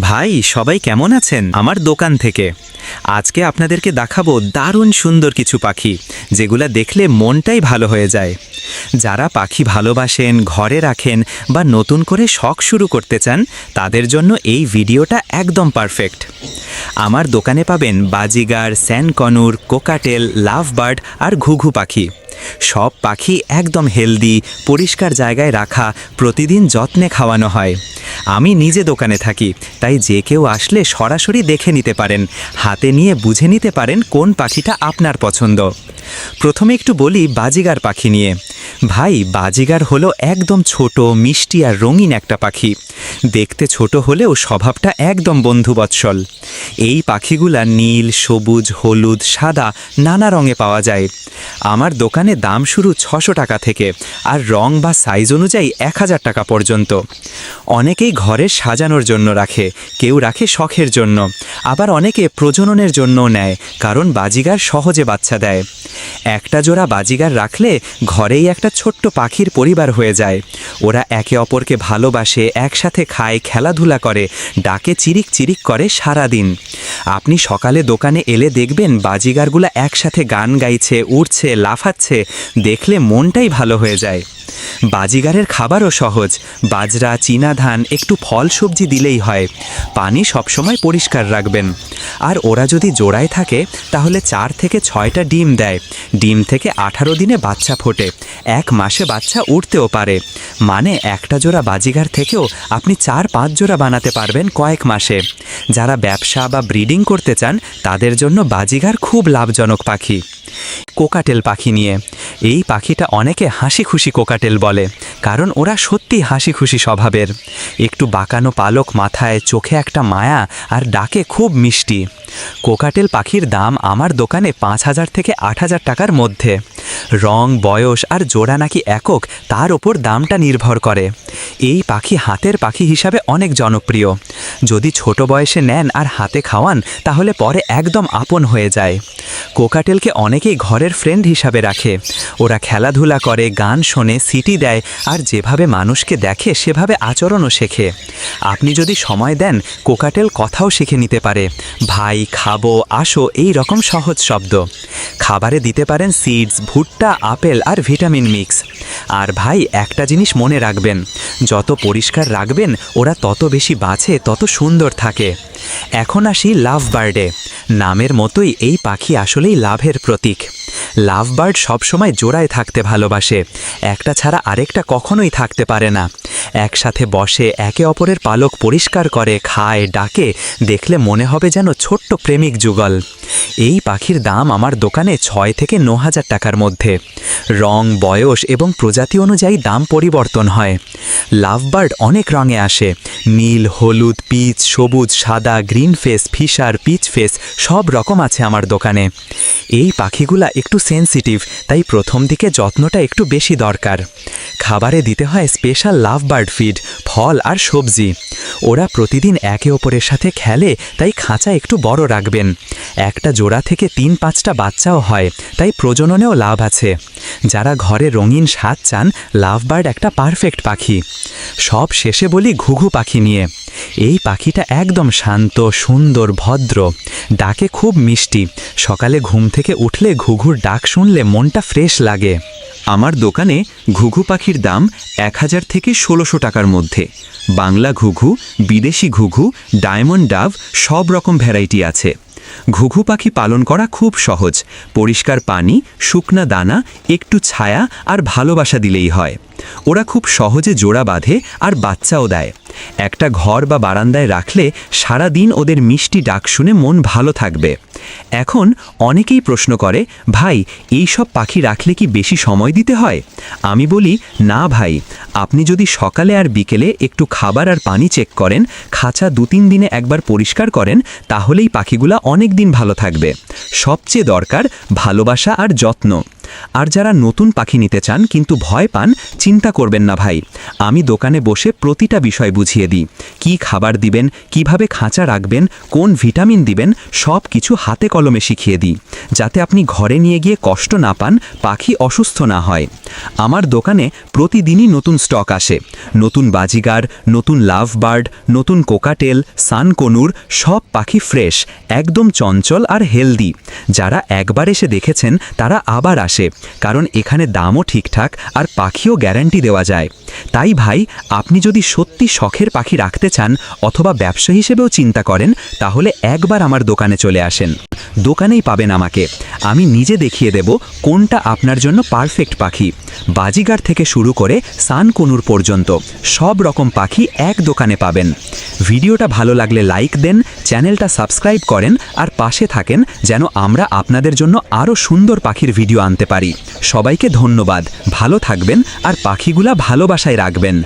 ভাই, সবাই কেমন আছেন? আমার দোকান থেকে। আজকে আপনাদেরকে দেখাবো দারুণ সুন্দর কিছু পাখি, যেগুলা দেখলে মনটাই ভালো হয়ে যায়। যারা পাখি ভালোবাসেন, ঘরে রাখেন বা নতুন করে শখ শুরু করতে চান, তাদের জন্য এই ভিডিওটা একদম পারফেক্ট। আমার দোকানে পাবেন বাজিগার, স্যানকনুর, কোকাটেল লাভ বার্ড আর ঘুঘু পাখি। সব পাখি একদম হেলদি, পরিষ্কার জায়গায় রাখা, প্রতিদিন যত্নে খাওয়ানো হয়। আমি নিজে দোকানে থাকি, তাই যে কেউ আসলে সরাসরি দেখে নিতে পারেন, হাতে নিয়ে বুঝে নিতে পারেন কোন পাখিটা আপনার পছন্দ। প্রথমে একটু বলি বাজিগার পাখি নিয়ে। ভাই, বাজিগার হলো একদম ছোট, মিষ্টি আর রঙিন একটা পাখি। দেখতে ছোট হলেও স্বভাবটা একদম বন্ধুবৎসল। এই পাখিগুলা নীল, সবুজ, হলুদ, সাদা, নানা রঙে পাওয়া যায়। আমার দোকানে দাম শুরু ছশো টাকা থেকে আর রং বা সাইজ অনুযায়ী এক হাজার টাকা পর্যন্ত। অনেকেই ঘরে সাজানোর জন্য রাখে, কেউ রাখে শখের জন্য। আবার অনেকে প্রজননের জন্যও নেয়, কারণ বাজিগার সহজে বাচ্চা দেয়। একটা জোড়া বাজিগার রাখলে ঘরেই একটা ছোট্ট পাখির পরিবার হয়ে যায়। ওরা একে অপরকে ভালোবাসে, একসাথে খায়, খেলাধুলা করে, ডাকে চিরিক চিরিক করে সারা দিন আপনি সকালে দোকানে এলে দেখবেন বাজিগারগুলো একসাথে গান গাইছে উঠছে লাফাচ্ছে, দেখলে মনটাই ভালো হয়ে যায়। বাজিগারের খাবারও সহজ। বাজরা, চীনা ধান, একটু ফল সবজি দিলেই হয়। পানি সবসময় পরিষ্কার রাখবেন। আর ওরা যদি জোড়ায় থাকে, তাহলে চার থেকে ছয়টা ডিম দেয়। ডিম থেকে আঠারো দিনে বাচ্চা ফোটে। এক মাসে বাচ্চা উঠতেও পারে। মানে একটা জোড়া বাজিগার থেকেও আপনি চার, পাঁচ জোড়া বানাতে পারবেন কয়েক মাসে। যারা ব্যবসা বা ব্রিডিং করতে চান, তাদের জন্য বাজিগার খুব লাভজনক পাখি। কোকাটেল পাখি নিয়ে। এই পাখিটা অনেকে হাসি খুশি কোকাটেল বলে, কারণ ওরা সত্যি হাসি খুশি স্বভাবের। একটু বাঁকানো পালক মাথায় চোখে একটা মায়া আর ডাকে খুব মিষ্টি। কোকাটেল পাখির দাম আমার দোকানে পাঁচ হাজার থেকে আট হাজার টাকার মধ্যে। রং, বয়স আর জোড়া নাকি একক, তার ওপর দামটা নির্ভর করে। এই পাখি হাতের পাখি হিসাবে অনেক জনপ্রিয়। যদি ছোট বয়সে নেন আর হাতে খাওয়ান, তাহলে পরে একদম আপন হয়ে যায়। কোকাটেলকে অনেকেই ঘরের ফ্রেন্ড হিসাবে রাখে। ওরা খেলাধুলা করে, গান শোনে সিটি দেয় আর যেভাবে মানুষকে দেখে, সেভাবে আচরণও শেখে। আপনি যদি সময় দেন, কোকাটেল কথাও শিখে নিতে পারে। ভাই, খাব, আসো এই রকম সহজ শব্দ। খাবারে দিতে পারেন সিডস, ভুট্টা, আপেল আর ভিটামিন মিক্স। আর ভাই, একটা জিনিস মনে রাখবেন, যত পরিষ্কার রাখবেন, ওরা তত বেশি বাঁচে, তত সুন্দর থাকে। এখন আসি লাভ বার্ডে। নামের মতোই এই পাখি আসলেই লাভের প্রতীক। লাভ বার্ড সবসময় জোড়ায় থাকতে ভালোবাসে। একটা ছাড়া আরেকটা কখনোই থাকতে পারে না। একসাথে বসে একে অপরের পালক পরিষ্কার করে, খায়, ডাকে, দেখলে মনে হবে যেন ছোট্ট প্রেমিক যুগল। এই পাখির দাম আমার দোকানে ছয় থেকে ন হাজার টাকার মধ্যে। রং, বয়স এবং প্রজাতি অনুযায়ী দাম পরিবর্তন হয়। লাভবার্ড অনেক রঙে আসে। নীল, হলুদ, পিচ, সবুজ, সাদা, green face, Fischer, peach face, সব রকম আছে আমার দোকানে। এই পাখিগুলা একটু সেন্সিটিভ, তাই প্রথম দিকে যত্নটা একটু বেশি দরকার। খাবারে দিতে হয় স্পেশাল লাভ বার্ড ফিড, ফল আর সবজি। ওরা প্রতিদিন একে অপরের সাথে খেলে, তাই খাঁচা একটু বড় রাখবেন। একটা জোড়া থেকে তিন পাঁচটা বাচ্চাও হয়, তাই প্রজননেও লাভ আছে। যারা ঘরে রঙিন স্বাদ চান লাভ বার্ড একটা পারফেক্ট পাখি। সব শেষে বলি ঘুঘু পাখি নিয়ে। এই পাখিটা একদম শান্ত, সুন্দর, ভদ্র। ডাকে খুব মিষ্টি। সকালে ঘুম থেকে উঠলে ঘুঘুর ডাক শুনলে মনটা ফ্রেশ লাগে। আমার দোকানে ঘুঘু পাখির দাম এক হাজার থেকে ষোলোশো টাকার মধ্যে। বাংলা ঘুঘু, বিদেশি ঘুঘু, ডায়মন্ড ডাভ, সব রকম ভ্যারাইটি আছে। ঘুঘু পাখি পালন করা খুব সহজ। পরিষ্কার পানি, শুকনা দানা, একটু ছায়া আর ভালোবাসা দিলেই হয়। ওরা খুব সহজে জোড়া বাঁধে আর বাচ্চাও দেয়। একটা ঘর বা বারান্দায় রাখলে সারা দিন ওদের মিষ্টি ডাক শুনে মন ভালো থাকবে। এখন অনেকেই প্রশ্ন করে, ভাই, এই সব পাখি রাখলে কি বেশি সময় দিতে হয়? আমি বলি, না ভাই, আপনি যদি সকালে আর বিকেলে একটু খাবার আর পানি চেক করেন, খাঁচা দু তিন দিনে একবার পরিষ্কার করেন, তাহলেই পাখিগুলা অনেক দিন ভালো থাকবে। সবচেয়ে দরকার ভালোবাসা আর যত্ন। আর যারা নতুন পাখি নিতে চান কিন্তু ভয় পান, চিন্তা করবেন না ভাই। আমি দোকানে বসে প্রতিটা বিষয় বুঝিয়ে দিই। কি খাবার দিবেন, কীভাবে খাঁচা রাখবেন, কোন ভিটামিন দিবেন সব কিছু হাতে কলমে শিখিয়ে দিই। যাতে আপনি ঘরে নিয়ে গিয়ে কষ্ট না পান, পাখি অসুস্থ না হয়। আমার দোকানে প্রতিদিনই নতুন স্টক আসে। নতুন বাজিগার, নতুন লাভ বার্ড, নতুন কোকাটেল সানকনুর সব পাখি ফ্রেশ, একদম চঞ্চল আর হেলদি। যারা একবার এসে দেখেছেন, তারা আবার আসে কারণ এখানে দামও ঠিকঠাক আর পাখিও গ্যারান্টি দেওয়া যায়। তাই ভাই, আপনি যদি সত্যি শখের পাখি রাখতে চান অথবা ব্যবসা হিসেবেও চিন্তা করেন, তাহলে একবার আমার দোকানে চলে আসেন। দোকানেই পাবেন আমাকে। আমি নিজে দেখিয়ে দেব কোনটা আপনার জন্য পারফেক্ট পাখি। বাজিগার থেকে শুরু করে সানকনুর পর্যন্ত সব রকম পাখি এক দোকানে পাবেন। ভিডিওটা ভালো লাগলে লাইক দেন, চ্যানেলটা সাবস্ক্রাইব করেন আর পাশে থাকেন যেন আমরা আপনাদের জন্য আরও সুন্দর পাখির ভিডিও আনতে পারি। সবাইকে ধন্যবাদ। ভালো থাকবেন আর পাখিগুলা ভালোবাসায় রাখবেন।